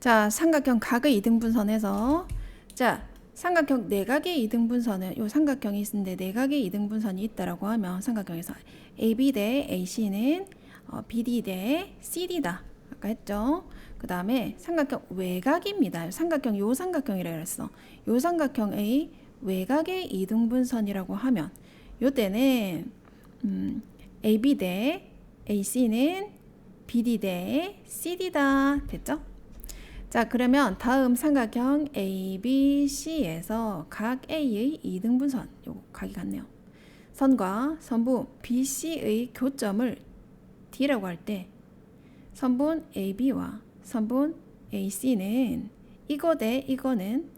자, 삼각형 각의 이등분선에서 자, 삼각형 내각의 이등분선은 요 삼각형이 있는데 내각의 이등분선이 있다라고 하면 삼각형에서 AB 대 AC는 어, BD 대 CD다. 아까 했죠. 그 다음에 삼각형 외곽입니다. 삼각형 요 삼각형이라 그랬어. 요 삼각형의 외곽의 이등분선이라고 하면 요 때는 음, AB 대 AC는 BD 대 CD다. 됐죠? 자, 그러면 다음 삼각형 ABC에서 각 A의 이등분선, 요 각이 같네요. 선과 선부 BC의 교점을 D라고 할 때 선분 AB와 선분 AC는 이거 대 이거는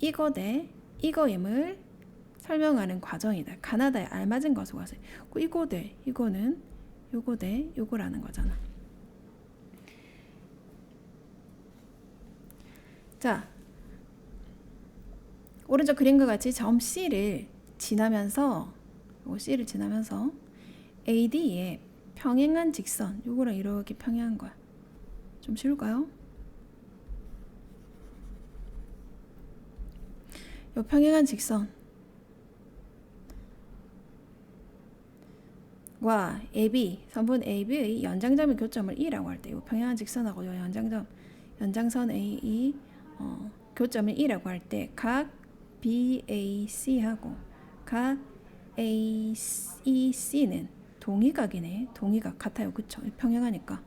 이거 대 이거임을 설명하는 과정이다. 가나다에 알맞은 것을 가서 이거 대 이거는 요거 대 요거라는 거잖아. 자, 오른쪽 그림과 같이 점 C를 지나면서 요 C를 지나면서 AD에 평행한 직선 요거랑 이렇게 평행한 거야. 좀 쉬울까요? 요 평행한 직선 과 AB 선분 AB의 연장점의 교점을 E라고 할때이 평행한 직선하고 요 연장점 연장선 AE 어, 교점을 E라고 할 때 각 BAC하고 각 AEC는 동의각이네. 동의각 같아요. 그쵸? 평행하니까.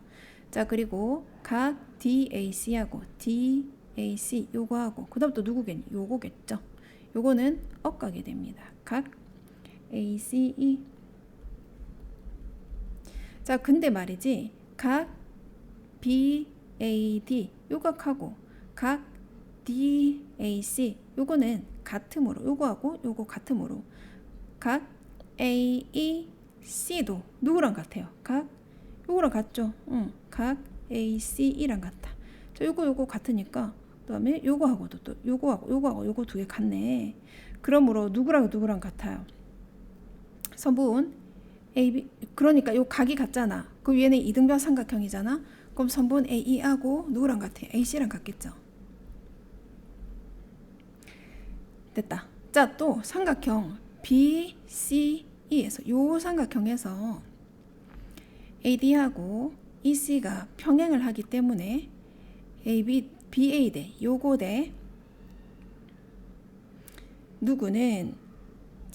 자, 그리고 각 DAC하고 DAC 요거하고 그 다음 또 누구겠니? 요거겠죠. 요거는 억각이 됩니다. 각 ACE 자, 근데 말이지. 각 BAD 요각하고 각 DAC 요거는 같음으로 요거하고 요거 같음으로 각 AEC도 누구랑 같아요? 각 요거랑 같죠? 응. 각 ACE랑 같다. 자, 요거 요거 같으니까 그다음에 요거하고도 또 요거하고 요거하고 요거 두 개 같네. 그러므로 누구랑 누구랑 같아요? 선분 AB 그러니까 요 각이 같잖아. 그 위에는 이등변 삼각형이잖아. 그럼 선분 AE하고 누구랑 같아? AC랑 같겠죠. 됐다. 자, 또 삼각형 BCE에서 요 삼각형에서 AD하고 EC가 평행을 하기 때문에 AB BA 대 요거 대 누구는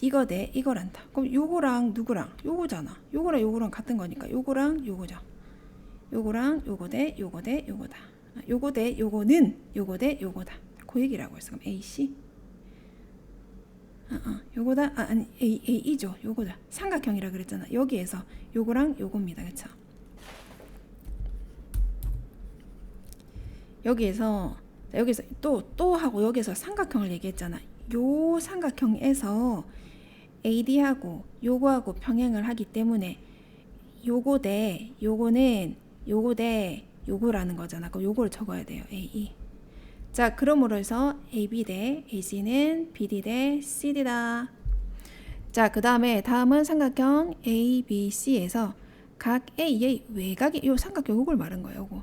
이거 대 이거란다. 그럼 요거랑 누구랑 요거잖아. 요거랑 요거랑 같은 거니까 요거랑 요거죠. 요거랑 요거 대 요거 대 요거다. 요거 대 요거는 요거 대 요거다. 그 얘기라고 했어. 그럼 AC. 아, 아, 요거다. 아, 아니 A A이죠. 요거다. 삼각형이라 그랬잖아. 여기에서 요거랑 요겁니다. 그렇죠? 여기에서 여기서 또 또 하고 여기서 삼각형을 얘기했잖아. 요 삼각형에서 AD하고 요거하고 평행을 하기 때문에 요거 대 요거는 요거 대 요거라는 거잖아. 그럼 요거를 적어야 돼요. AE. 자, 그러므로 해서 AB 대 AC는 BD 대 CD다. 자, 그 다음에 다음은 삼각형 ABC에서 각 A의 외곽이 요 삼각형 요걸 말한 거예요. 요거.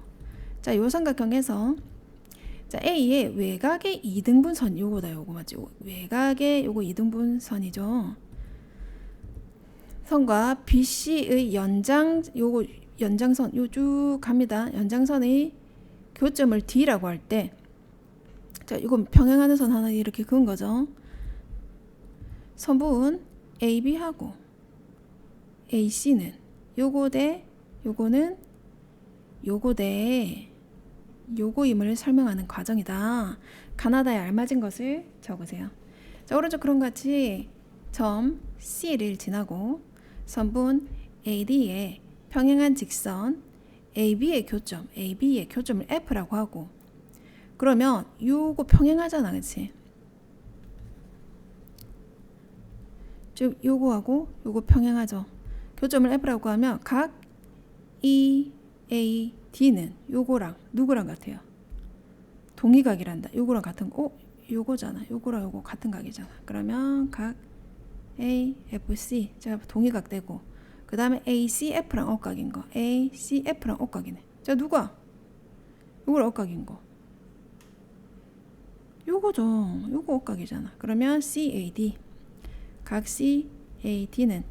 자, 요 삼각형에서 자, A의 외곽의 이등분선 요거다. 요거 맞지? 외곽의 요거 이등분선이죠. 선과 BC의 연장 요거 연장선 요 쭉 갑니다. 연장선의 교점을 D라고 할 때 자, 이건 평행하는 선 하나 이렇게 그은 거죠. 선분 AB하고 AC는 요거 대 요거는 요거 대 요거임을 설명하는 과정이다. 가나다에 알맞은 것을 적으세요. 자, 오른쪽 그런 같이 점 C를 지나고 선분 AD에 평행한 직선 AB의 교점, AB의 교점을 F라고 하고 그러면 요거 평행하잖아, 그치? 즉 요거하고 요거 평행하죠. 교점을 F라고 하면 각 E, A, D는 요거랑 누구랑 같아요? 동의각이란다. 요거랑 같은 거. 어? 요거잖아. 요거랑 요거 같은 각이잖아. 그러면 각 A, F, C 제가 동의각 되고 그 다음에 A, C, F랑 억각인 거. A, C, F랑 억각이네. 자 누가? 요걸 억각인 거. 요거죠. 요거 억각이잖아. 그러면 CAD 각 CAD는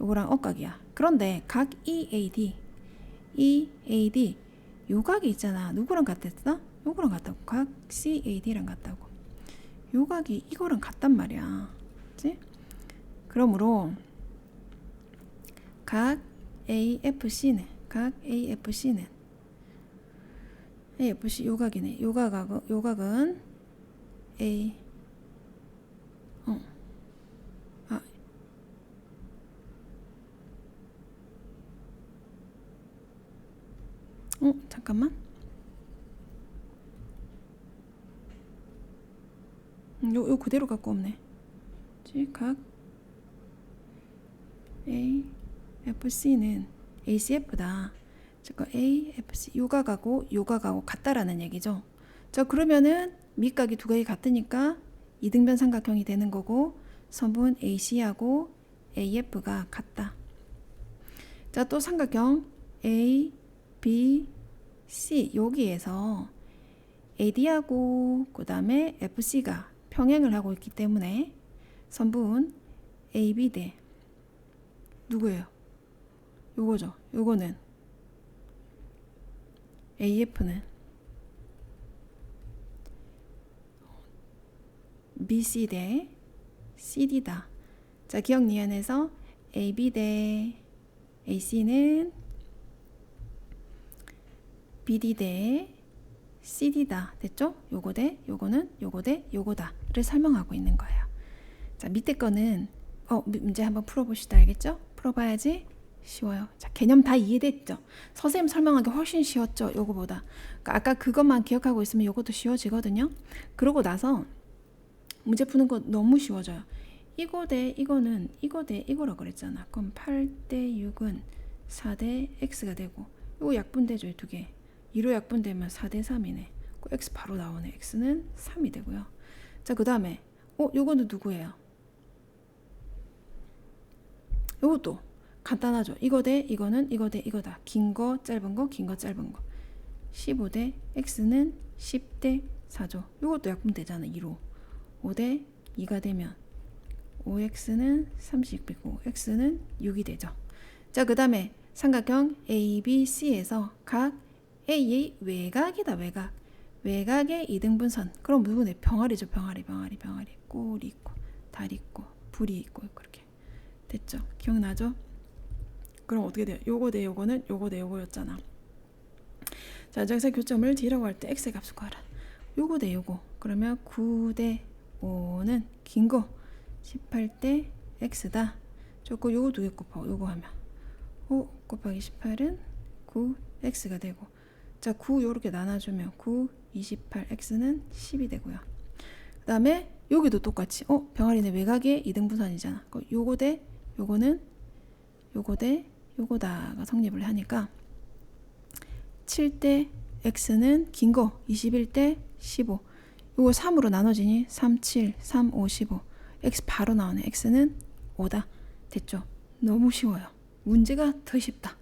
요거랑 억각이야. 그런데 각 EAD EAD 요 각이 있잖아. 누구랑 같았어? 요거랑 같다고. 각 CAD랑 같다고. 요 각이 이거랑 같단 말이야. 그치? 그러므로 각 AFC는 각 AFC는 AFC 요각이네. 요각하고 요각은 A 어. 아. 어, 잠깐만. 음, 요, 요 그대로 갖고 없네. 지, 각 A, FC는 ACF다. 즉 AFC 요각하고 요각하고 같다라는 얘기죠. 자 그러면은 밑각이 두 각이 같으니까 이등변 삼각형이 되는 거고 선분 AC하고 AF가 같다. 자 또 삼각형 A, B, C 여기에서 AD하고 그 다음에 FC가 평행을 하고 있기 때문에 선분 AB 대 누구예요? 요거죠. 요거는 AF는 BC 대 CD다. 자, 기억 니안에서 AB 대 AC는 BD 대 CD다. 됐죠? 요거 대 요거는 요거 대 요거다를 설명하고 있는 거예요. 자, 밑에 거는 어, 문제 한번 풀어 보시다 알겠죠? 풀어 봐야지 쉬워요. 자, 개념 다 이해됐죠? 선생님 설명하기 훨씬 쉬웠죠? 요거보다. 그러니까 아까 그것만 기억하고 있으면 요것도 쉬워지거든요. 그러고 나서 문제 푸는 거 너무 쉬워져요. 이거 대 이거는 이거 대 이거라 그랬잖아. 그럼 8 대 6은 4 대 x가 되고 요거 약분되죠, 이 두 개. 2로 약분되면 4 대 3이네. 그 x 바로 나오네. x는 3이 되고요. 자, 그다음에 어, 요거는 누구예요? 요것도 간단하죠. 이거 대 이거는 이거 대 이거다. 긴 거, 짧은 거, 긴 거, 짧은 거. 15 대 x는 10 대 4죠. 요것도 약분되잖아. 2로. 5대 2가 되면 5x는 30이고 x는 6이 되죠. 자, 그 다음에 삼각형 ABC에서 각 A의 외곽이다. 외곽. 외곽의 이등분선. 그럼 누구네? 병아리죠. 병아리, 병아리, 병아리. 꼬리 있고 다리 있고 불이 있고 그렇게 됐죠. 기억나죠? 그럼 어떻게 돼요? 요거 대 요거는 요거 대 요거였잖아. 자, 저기서 교점을 D라고 할 때 X의 값을 구하라. 요거 대 요거. 그러면 9대 5는 긴 거. 18대 X다. 저거 요거 두 개 곱하고 요거 하면 5 곱하기 18은 9 X가 되고 자, 9 요렇게 나눠주면 9, 28 X는 10이 되고요. 그 다음에 여기도 똑같이 어 병아리네 외곽의 이등분선이잖아. 그 요거 대 요거는 요거 대 요거다가 성립을 하니까 7대 x는 긴 거 21대 15 요거 3으로 나눠지니? 3, 7, 3, 5, 15 x 바로 나오네. X는 5다. 됐죠? 너무 쉬워요. 문제가 더 쉽다